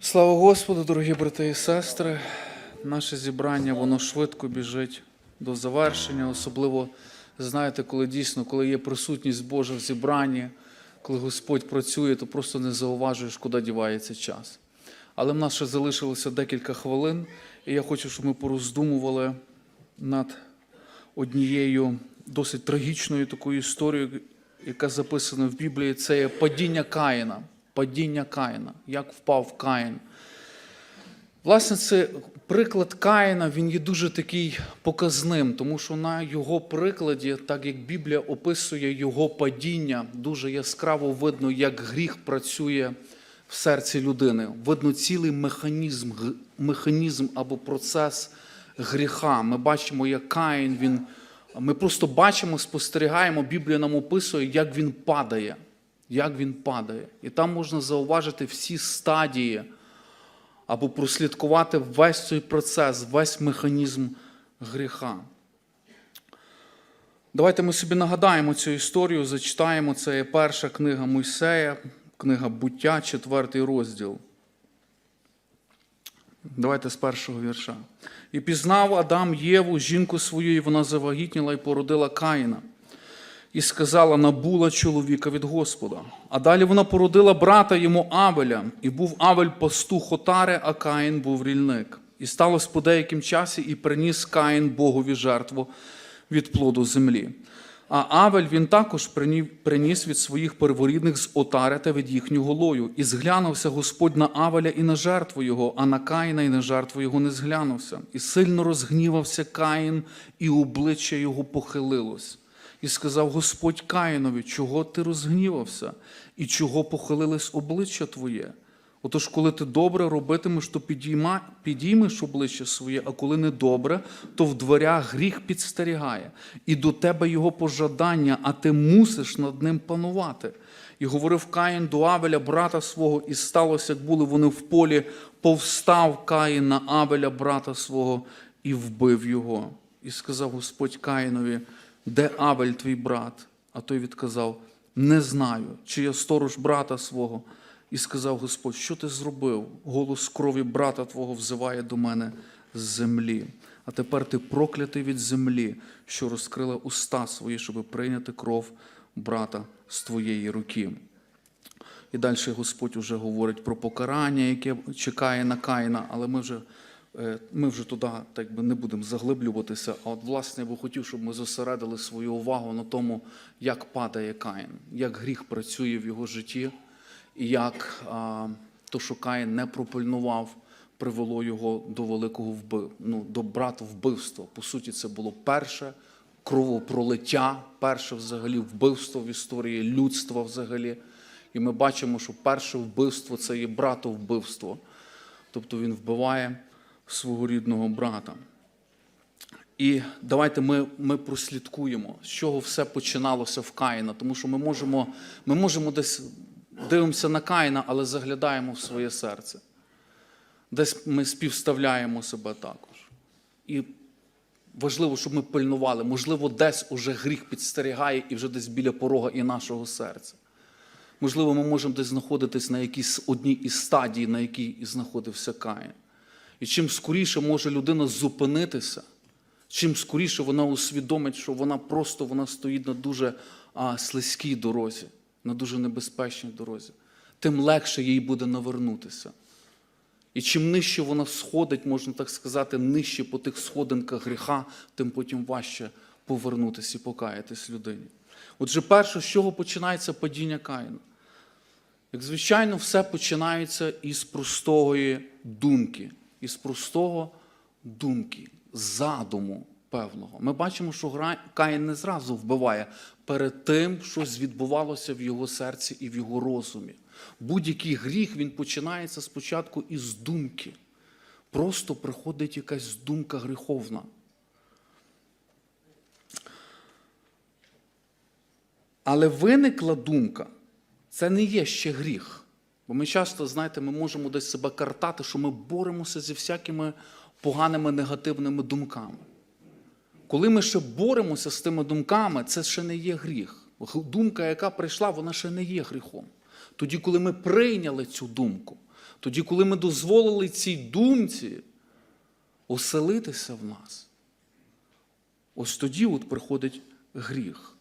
Слава Господу, дорогі брати і сестри. Наше зібрання воно швидко біжить до завершення, особливо знаєте, коли дійсно, коли є присутність Божа в зібранні, коли Господь працює, то просто не зауважуєш, куди дівається час. Але в нас ще залишилося декілька хвилин, і я хочу, щоб ми пороздумували над однією досить трагічною такою історією, яка записана в Біблії. Це є падіння Каїна. Падіння Каїна. Як впав Каїн. Власне, це приклад Каїна, він є дуже такий показним, тому що на його прикладі, так як Біблія описує його падіння, дуже яскраво видно, як гріх працює в серці людини. Видно цілий механізм, механізм або процес гріха. Ми бачимо, як Каїн, він, ми просто бачимо, спостерігаємо, Біблія нам описує, як він падає. Як він падає. І там можна зауважити всі стадії або прослідкувати весь цей процес, весь механізм гріха. Давайте ми собі нагадаємо цю історію, зачитаємо. Це є перша книга Мойсея, книга Буття, четвертий розділ. Давайте з першого вірша. І пізнав Адам Єву, жінку свою, і вона завагітніла і породила Каїна. І сказала, набула чоловіка від Господа. А далі вона породила брата йому Авеля, і був Авель пастух отари, а Каїн був рільник. І сталося по деяким часі, і приніс Каїн Богові жертву від плоду землі. А Авель він також приніс від своїх перворідних з отари та від їхнього лою. І зглянувся Господь на Авеля і на жертву його, а на Каїна і на жертву його не зглянувся. І сильно розгнівався Каїн, і обличчя його похилилось. І сказав Господь Каїнові, чого ти розгнівався, і чого похилилось обличчя твоє? Отож, коли ти добре робитимеш, то підійма, підіймеш обличчя своє, а коли не добре, то в дверях гріх підстерігає, і до тебе його пожадання, а ти мусиш над ним панувати. І говорив Каїн до Авеля, брата свого, і сталося, як були вони в полі, повстав Каїн на Авеля, брата свого, і вбив його. І сказав Господь Каїнові, де Авель твій брат? А той відказав: Не знаю, чи я сторож брата свого. І сказав Господь, що ти зробив? Голос крові брата твого взиває до мене з землі. А тепер ти проклятий від землі, що розкрила уста свої, щоб прийняти кров брата з твоєї руки. І далі Господь вже говорить про покарання, яке чекає на Каїна, але ми вже, ми вже туди так би, не будемо заглиблюватися. А от, власне, я би хотів, щоб ми зосередили свою увагу на тому, як падає Каїн, як гріх працює в його житті, і як а, то, що Каїн не пропильнував, привело його до великого вбив, ну, до брата вбивства. По суті, це було перше кровопролиття, перше взагалі вбивство в історії людства взагалі. І ми бачимо, що перше вбивство це є братовбивство. Тобто він вбиває свого рідного брата. І давайте ми, ми прослідкуємо, з чого все починалося в Каїна, тому що ми можемо, ми можемо десь дивимося на Каїна, але заглядаємо в своє серце. Десь ми співставляємо себе також. І важливо, щоб ми пильнували. Можливо, десь уже гріх підстерігає і вже десь біля порога і нашого серця. Можливо, ми можемо десь знаходитись на якійсь одній із стадій, на якій знаходився Каїн. І чим скоріше може людина зупинитися, чим скоріше вона усвідомить, що вона просто вона стоїть на дуже а, слизькій дорозі, на дуже небезпечній дорозі, тим легше їй буде навернутися. І чим нижче вона сходить, можна так сказати, нижче по тих сходинках гріха, тим потім важче повернутися і покаятись людині. Отже, перше, з чого починається падіння Каїна? Як звичайно, все починається із простої думки, із простого думки, задуму певного. Ми бачимо, що Каїн не зразу вбиває перед тим, щось відбувалося в його серці і в його розумі. Будь-який гріх він починається спочатку із думки. Просто приходить якась думка гріховна. Але виникла думка, це не є ще гріх. Бо ми часто, знаєте, ми можемо десь себе картати, що ми боремося зі всякими поганими негативними думками. Коли ми ще боремося з тими думками, це ще не є гріх. Думка, яка прийшла, вона ще не є гріхом. Тоді, коли ми прийняли цю думку, Тоді, коли ми дозволили цій думці оселитися в нас, ось тоді от приходить гріх.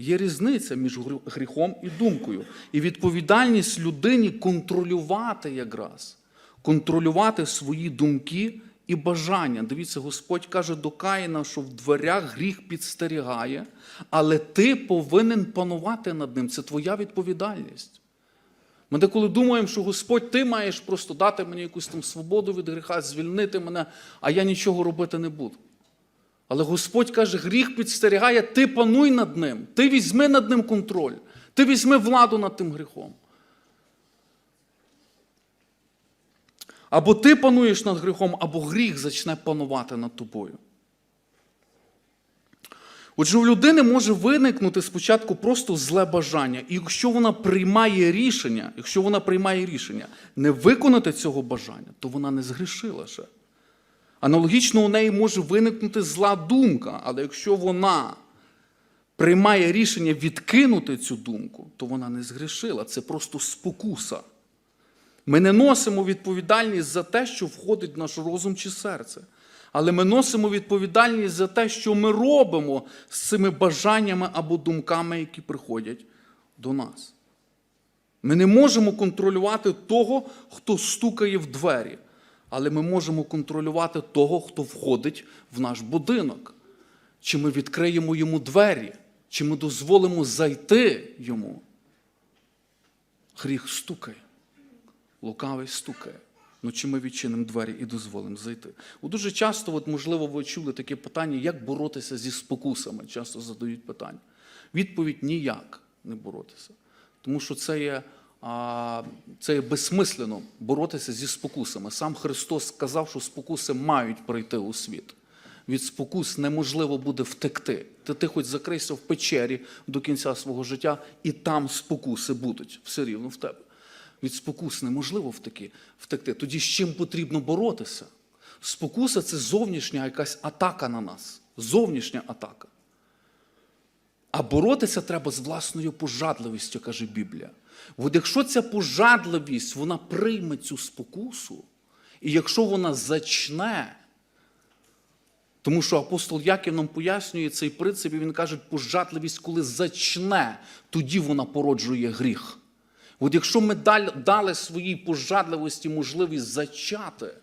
Є різниця між гріхом і думкою. І відповідальність людині контролювати якраз, контролювати свої думки і бажання. Дивіться, Господь каже до Каїна, що в дверях гріх підстерігає, але ти повинен панувати над ним. Це твоя відповідальність. Ми деколи думаємо, що Господь, ти маєш просто дати мені якусь там свободу від гріха, звільнити мене, а я нічого робити не буду. Але Господь каже, гріх підстерігає, ти пануй над ним, ти візьми над ним контроль, ти візьми владу над тим гріхом. Або ти пануєш над гріхом, або гріх зачне панувати над тобою. Отже, у людини може виникнути спочатку просто зле бажання. І якщо вона приймає рішення, якщо вона приймає рішення не виконати цього бажання, то вона не згрішила ще. Аналогічно у неї може виникнути зла думка, але якщо вона приймає рішення відкинути цю думку, то вона не згрішила. Це просто спокуса. Ми не носимо відповідальність за те, що входить в наш розум чи серце. Але ми носимо відповідальність за те, що ми робимо з цими бажаннями або думками, які приходять до нас. Ми не можемо контролювати того, хто стукає в двері, але ми можемо контролювати того, хто входить в наш будинок. Чи ми відкриємо йому двері, чи ми дозволимо зайти йому. Гріх стукає, лукавий стукає. Ну, чи ми відчинимо двері і дозволимо зайти? От дуже часто, от, можливо, ви чули таке питання, як боротися зі спокусами. Часто задають питання. Відповідь ніяк не боротися. Тому що це є, це є безсмислено боротися зі спокусами. Сам Христос сказав, що спокуси мають прийти у світ. Від спокус неможливо буде втекти. Ти, ти хоч закрийся в печері до кінця свого життя, і там спокуси будуть все рівно в тебе. Від спокус неможливо втеки, втекти. Тоді з чим потрібно боротися? Спокуса це зовнішня якась атака на нас. Зовнішня атака. А боротися треба з власною пожадливістю, каже Біблія. От якщо ця пожадливість, вона прийме цю спокусу, і якщо вона зачне, тому що апостол Яків нам пояснює цей принцип, і він каже, пожадливість, коли зачне, тоді вона породжує гріх. От якщо ми дали, своїй пожадливості можливість зачати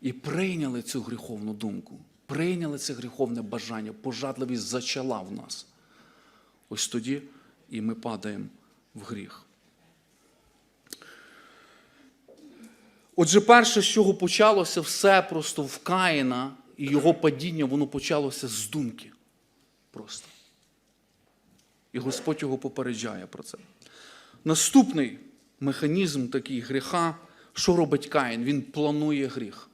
і прийняли цю гріховну думку, прийняли це гріховне бажання, пожадливість зачала в нас. Ось тоді і ми падаємо в гріх. Отже, перше, з чого почалося все просто в Каїна і його падіння, воно почалося з думки. Просто. І Господь його попереджає про це. Наступний механізм такий гріха, що робить Каїн? Він планує гріх.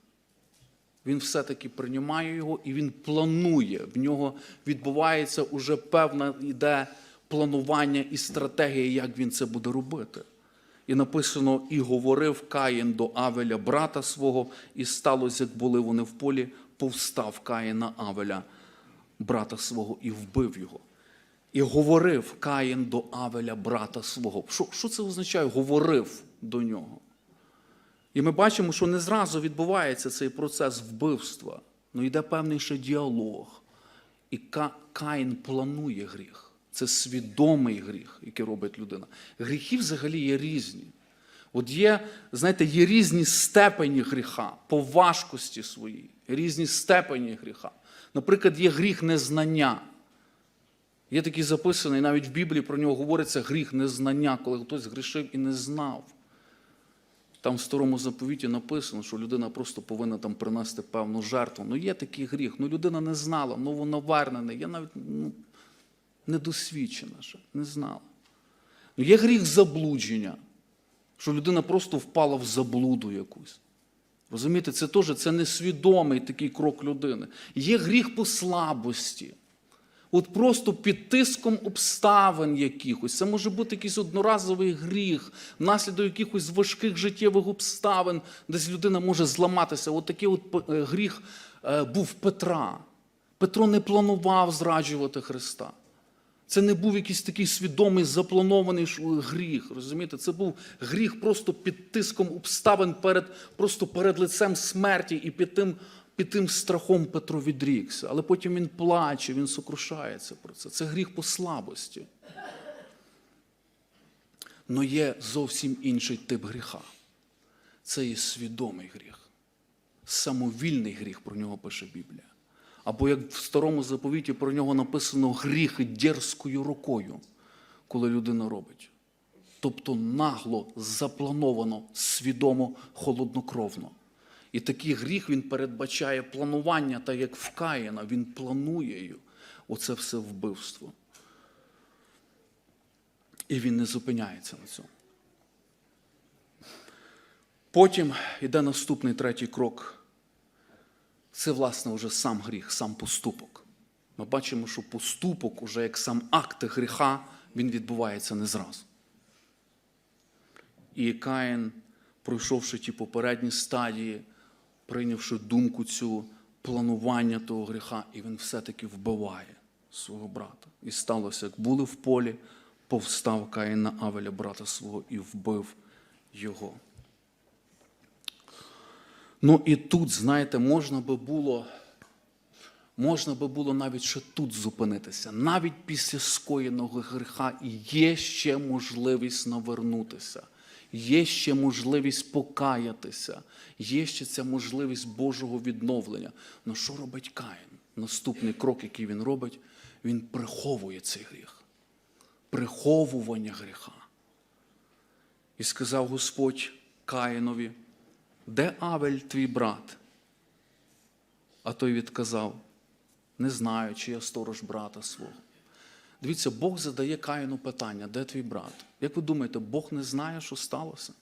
Він все-таки приймає його і він планує. В нього відбувається уже певна іде планування і стратегія, як він це буде робити. І написано: і говорив Каїн до Авеля, брата свого, і сталося, як були вони в полі, повстав Каїн на Авеля, брата свого, і вбив його. І говорив Каїн до Авеля, брата свого. Що, що це означає? Говорив до нього. І ми бачимо, що не зразу відбувається цей процес вбивства, але йде певний ще діалог. І Каїн планує гріх. Це свідомий гріх, який робить людина. Гріхи взагалі є різні. От є, знаєте, є різні степені гріха по важкості своїй, різні степені гріха. Наприклад, є гріх незнання. Є такий записаний, навіть в Біблії про нього говориться гріх незнання, коли хтось грішив і не знав. Там в старому заповіті написано, що людина просто повинна там принести певну жертву. Ну є такий гріх, ну людина не знала, ну воно. Я навіть ну, недосвідчена ще, не знала. Ну, є гріх заблудження, що людина просто впала в заблуду якусь. Розумієте, це теж це несвідомий такий крок людини. Є гріх по слабості. От просто під тиском обставин якихось. Це може бути якийсь одноразовий гріх, внаслідок якихось важких життєвих обставин, десь людина може зламатися. От такий от е, гріх е, був Петра. Петро не планував зраджувати Христа. Це не був якийсь такий свідомий, запланований гріх. Розумієте? Це був гріх просто під тиском обставин, перед, просто перед лицем смерті і під тим, під тим страхом Петро відрікся. Але потім він плаче, він сокрушається про це. Це гріх по слабості. Но є зовсім інший тип гріха. Це є свідомий гріх. Самовільний гріх, про нього пише Біблія. Або як в старому заповіті про нього написано гріх дерзкою рукою, коли людина робить. Тобто нагло, заплановано, свідомо, холоднокровно. І такий гріх він передбачає планування, так як в Каїна, він планує оце все вбивство. І він не зупиняється на цьому. Потім йде наступний третій крок. Це, власне, вже сам гріх, сам поступок. Ми бачимо, що поступок, уже як сам акт гріха, він відбувається не зразу. І Каїн, пройшовши ті попередні стадії, прийнявши думку цю планування того гріха, і він все-таки вбиває свого брата. І сталося, як були в полі, повстав Каїн на Авеля, брата свого, і вбив його. Ну і тут, знаєте, можна би було, можна би було навіть ще тут зупинитися. Навіть після скоєного гріха є ще можливість навернутися, є ще можливість покаятися, є ще ця можливість Божого відновлення. Ну що робить Каїн? Наступний крок, який він робить, він приховує цей гріх. Приховування гріха. І сказав Господь Каїнові, де Авель твій брат? А той відказав, не знаю, чи я сторож брата свого. Дивіться, Бог задає Каїну питання, де твій брат? Як ви думаєте, Бог не знає, що сталося?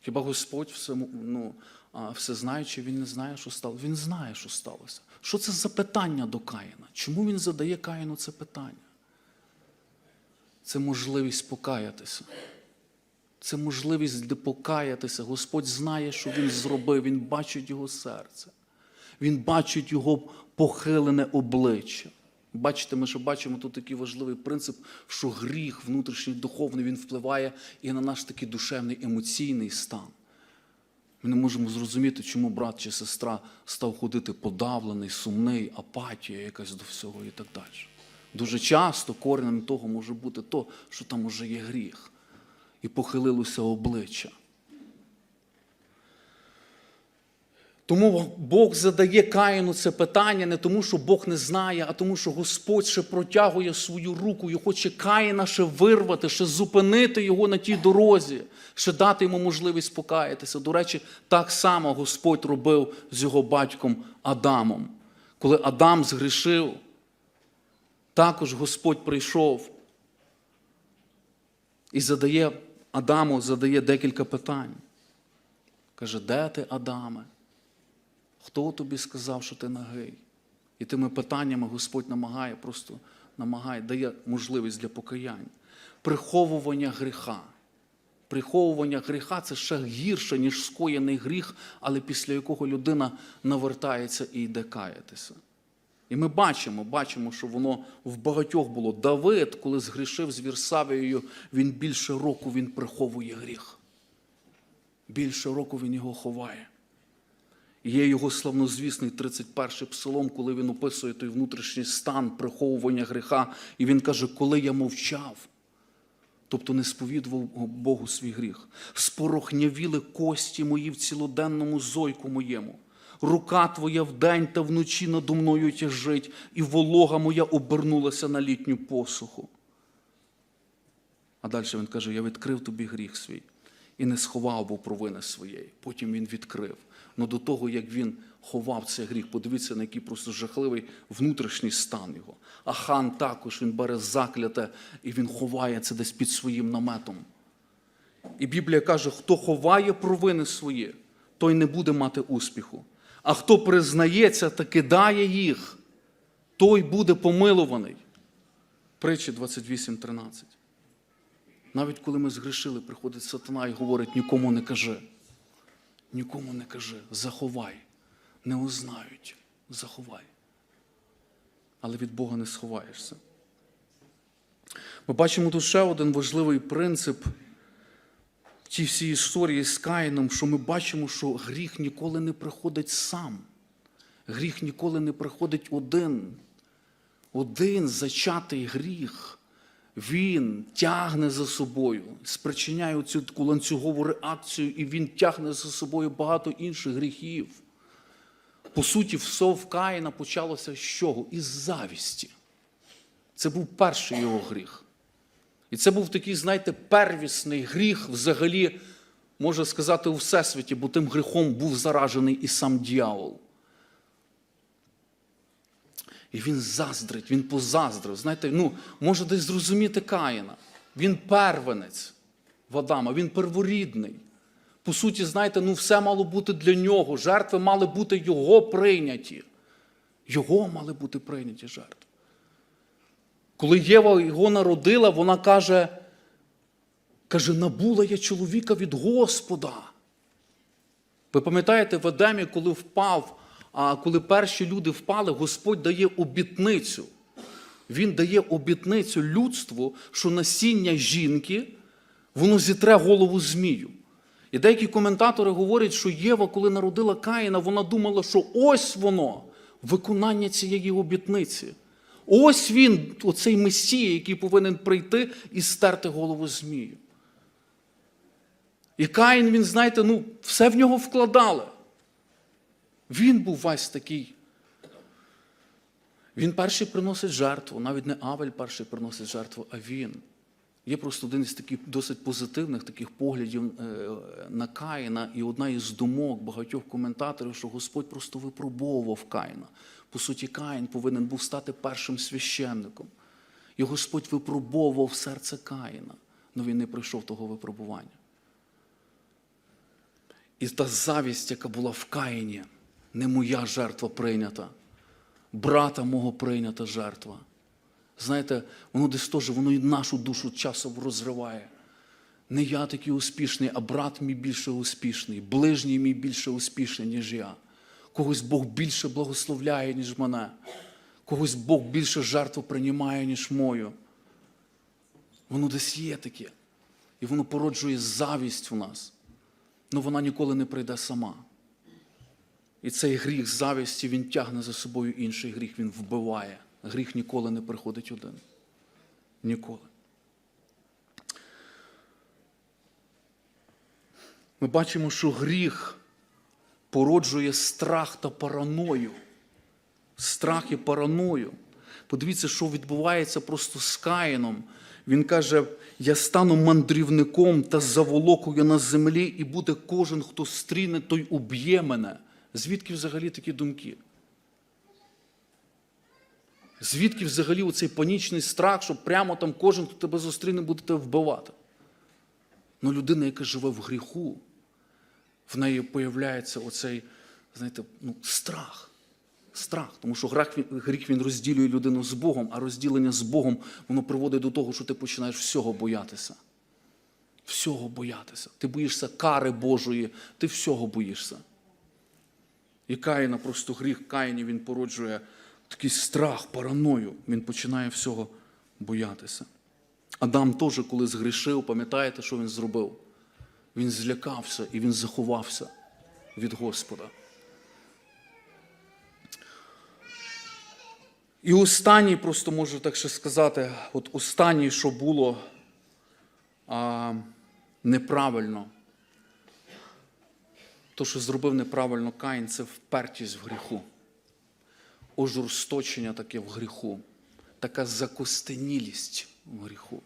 Хіба Господь все, ну, а, все знає, чи він не знає, що сталося? Він знає, що сталося. Що це за питання до Каїна? Чому він задає Каїну це питання? Це можливість покаятися. Це можливість де покаятися. Господь знає, що він зробив, Він бачить його серце. Він бачить його похилене обличчя. Бачите, ми ще бачимо тут такий важливий принцип, що гріх внутрішній духовний він впливає і на наш такий душевний емоційний стан. Ми не можемо зрозуміти, чому брат чи сестра став ходити подавлений, сумний, апатія якась до всього і так далі. Дуже часто коренем того може бути то, що там уже є гріх і похилилося обличчя. Тому Бог задає Каїну це питання не тому, що Бог не знає, а тому, що Господь ще протягує свою руку і хоче Каїна ще вирвати, ще зупинити його на тій дорозі, ще дати йому можливість покаятися. До речі, так само Господь робив з його батьком Адамом. Коли Адам згрішив, також Господь прийшов і задає Адаму задає декілька питань. Каже, де ти, Адаме? Хто тобі сказав, що ти нагий? І тими питаннями Господь намагає, просто намагає, дає можливість для покаяння. Приховування гріха. Приховування гріха це ще гірше, ніж скоєний гріх, але після якого людина навертається і йде каятися. І ми бачимо, бачимо, що воно в багатьох було. Давид, коли згрішив з Вірсавією, він більше року він приховує гріх. Більше року він його ховає. Є його славнозвісний 31-й псалом, коли він описує той внутрішній стан приховування гріха. І він каже, коли я мовчав, тобто не сповідував Богу свій гріх, спорохнявіли кості мої в цілоденному зойку моєму. Рука твоя вдень та вночі надо мною тяжить, і волога моя обернулася на літню посуху. А далі він каже: Я відкрив тобі гріх свій і не сховав був провини своєї. Потім він відкрив. Ну до того, як він ховав цей гріх, подивіться, на який просто жахливий внутрішній стан його. А хан також він бере закляте і він ховає це десь під своїм наметом. І Біблія каже, хто ховає провини свої, той не буде мати успіху. А хто признається та кидає їх, той буде помилуваний. Притчі 28.13. Навіть коли ми згрішили, приходить сатана і говорить, нікому не кажи. Нікому не кажи, заховай. Не узнають, заховай. Але від Бога не сховаєшся. Ми бачимо тут ще один важливий принцип в цій всій історії з Каїном, що ми бачимо, що гріх ніколи не приходить сам. Гріх ніколи не приходить один. Один зачатий гріх. Він тягне за собою, спричиняє цю таку ланцюгову реакцію, і він тягне за собою багато інших гріхів. По суті, все в Каїна почалося з чого? Із завісті. Це був перший його гріх. І це був такий, знаєте, первісний гріх взагалі, можна сказати, у всесвіті, бо тим гріхом був заражений і сам дьявол. І він заздрить, він позаздрив. Знаєте, ну, може десь зрозуміти Каїна. Він первенець в Адама, він перворідний. По суті, знаєте, ну все мало бути для нього. Жертви мали бути його прийняті. Його мали бути прийняті жертви. Коли Єва його народила, вона каже, каже, набула я чоловіка від Господа. Ви пам'ятаєте, в Едемі, коли впав, коли перші люди впали, Господь дає обітницю. Він дає обітницю людству, що насіння жінки, воно зітре голову змію. І деякі коментатори говорять, що Єва, коли народила Каїна, вона думала, що ось воно, виконання цієї обітниці. Ось він, оцей Месія, який повинен прийти і стерти голову змію. І Каїн, він, знаєте, ну, все в нього вкладали. Він був весь такий. Він перший приносить жертву, навіть не Авель перший приносить жертву, а він. Є просто один із таких досить позитивних таких поглядів е, на Каїна, і одна із думок багатьох коментаторів, що Господь просто випробовував Каїна. По суті, Каїн повинен був стати першим священником. І Господь випробовував серце Каїна, але він не пройшов того випробування. І та завість, яка була в Каїні, не моя жертва прийнята, брата мого прийнята жертва. Знаєте, воно десь теж, воно і нашу душу часом розриває. Не я такий успішний, а брат мій більше успішний, ближній мій більше успішний, ніж я. Когось Бог більше благословляє, ніж мене. Когось Бог більше жертву приймає, ніж мою. Воно десь є таке. І воно породжує завість в нас. але вона ніколи не прийде сама. І цей гріх завісті, він тягне за собою інший гріх, він вбиває. Гріх ніколи не приходить один. Ніколи. Ми бачимо, що гріх породжує страх та параною. Страх і параною. Подивіться, що відбувається просто з Каїном. Він каже: я стану мандрівником та заволокую на землі, і буде кожен, хто стріне, той уб'є мене. Звідки взагалі такі думки? Звідки взагалі оцей панічний страх, що прямо там кожен, хто тебе зустріне, буде тебе вбивати? Ну, людина, яка живе в гріху, в неї появляється оцей, знаєте, ну, страх. Страх. Тому що гріх гріх він розділює людину з Богом, а розділення з Богом воно приводить до того, що ти починаєш всього боятися. Всього боятися. Ти боїшся кари Божої, ти всього боїшся. І Каїна просто гріх Каїні він породжує такий страх, параною. Він починає всього боятися. Адам теж, коли згрішив, пам'ятаєте, що він зробив? Він злякався і він заховався від Господа. І останній, просто можу так ще сказати, от останній, що було а, неправильно, то, що зробив неправильно Каїн, це впертість в гріху, ожорсточення таке в гріху, така закостенілість в гріху.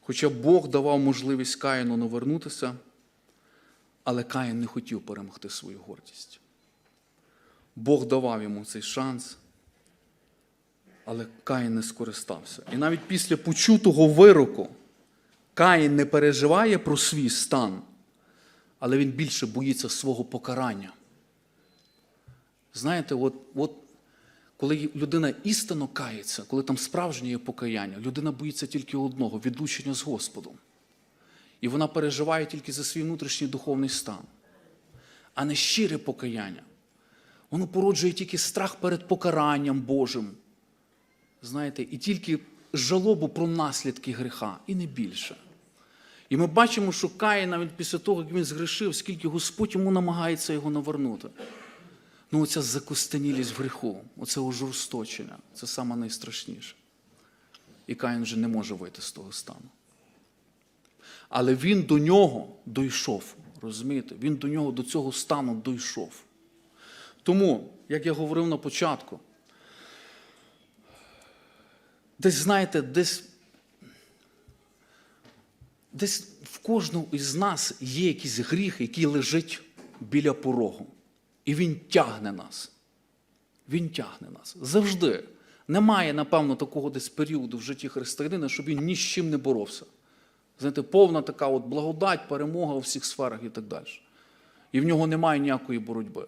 Хоча Бог давав можливість Каїну навернутися, але Каїн не хотів перемогти свою гордість. Бог давав йому цей шанс, але Каїн не скористався. І навіть після почутого вироку Каїн не переживає про свій стан, але він більше боїться свого покарання. Знаєте, от, от коли людина істинно кається, коли там справжнє є покаяння, людина боїться тільки одного відлучення з Господом. І вона переживає тільки за свій внутрішній духовний стан, а не щире покаяння. Воно породжує тільки страх перед покаранням Божим. Знаєте, і тільки жалобу про наслідки гріха, і не більше. І ми бачимо, що Каїн навіть після того, як він згрішив, скільки Господь йому намагається його навернути. Ну, оця закостенілість в гріху, оце ожорсточення, це саме найстрашніше. І Каїн вже не може вийти з того стану. Але він до нього дійшов. Розумієте? Він до нього, до цього стану дійшов. Тому, як я говорив на початку, десь, знаєте, десь, десь в кожного із нас є якийсь гріх, який лежить біля порогу. І він тягне нас. Він тягне нас. Завжди. Немає, напевно, такого десь періоду в житті християнина, щоб він ні з чим не боровся. Знаєте, повна така от благодать, перемога у всіх сферах і так далі. І в нього немає ніякої боротьби.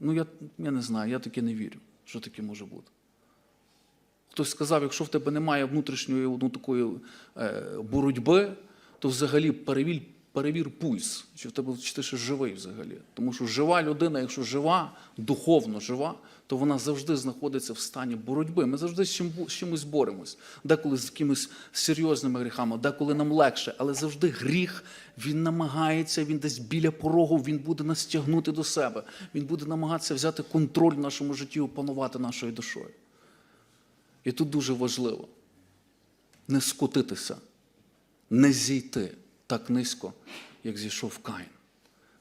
Ну, я, я не знаю, я таки не вірю, що таке може бути. Хтось сказав, якщо в тебе немає внутрішньої ну, такої е, боротьби, то взагалі перевір, перевір пульс, чи в тебе чи ти ще живий взагалі. Тому що жива людина, якщо жива, духовно жива, то вона завжди знаходиться в стані боротьби. Ми завжди з, чим, з чимось боремось. Деколи з якимись серйозними гріхами, деколи нам легше, але завжди гріх, він намагається, він десь біля порогу, він буде нас тягнути до себе. Він буде намагатися взяти контроль в нашому житті, опанувати нашою душою. І тут дуже важливо не скотитися, не зійти так низько, як зійшов Каїн.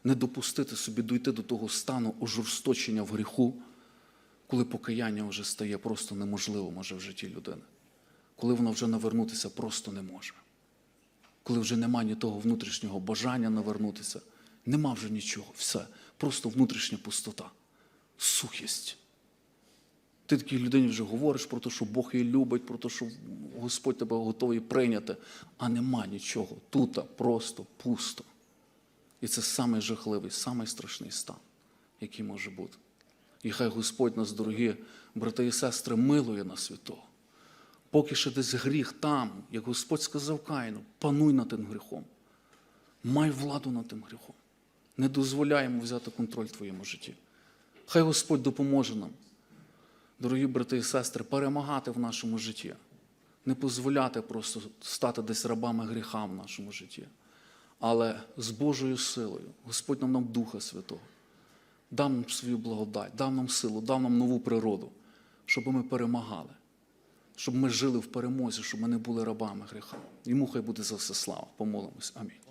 Не допустити собі дойти до того стану ожорсточення в гріху, коли покаяння вже стає просто неможливо може в житті людини, коли вона вже навернутися просто не може, коли вже нема ні того внутрішнього бажання навернутися, нема вже нічого, все, просто внутрішня пустота, сухість. Ти такій людині вже говориш про те, що Бог її любить, про те, що Господь тебе готовий прийняти, а нема нічого. Тут просто пусто. І це самий жахливий, самий страшний стан, який може бути. І хай Господь нас, дорогі брати і сестри, милує нас від того. Поки ще десь гріх там, як Господь сказав Каїну, пануй над тим гріхом. Май владу над тим гріхом. Не дозволяй йому взяти контроль в твоєму житті. Хай Господь допоможе нам дорогі брати і сестри, перемагати в нашому житті, не дозволяти просто стати десь рабами гріха в нашому житті, але з Божою силою, Господь нам нам Духа Святого, дав нам свою благодать, дав нам силу, дав нам нову природу, щоб ми перемагали, щоб ми жили в перемозі, щоб ми не були рабами гріха. Йому хай буде за все слава. Помолимось. Амінь.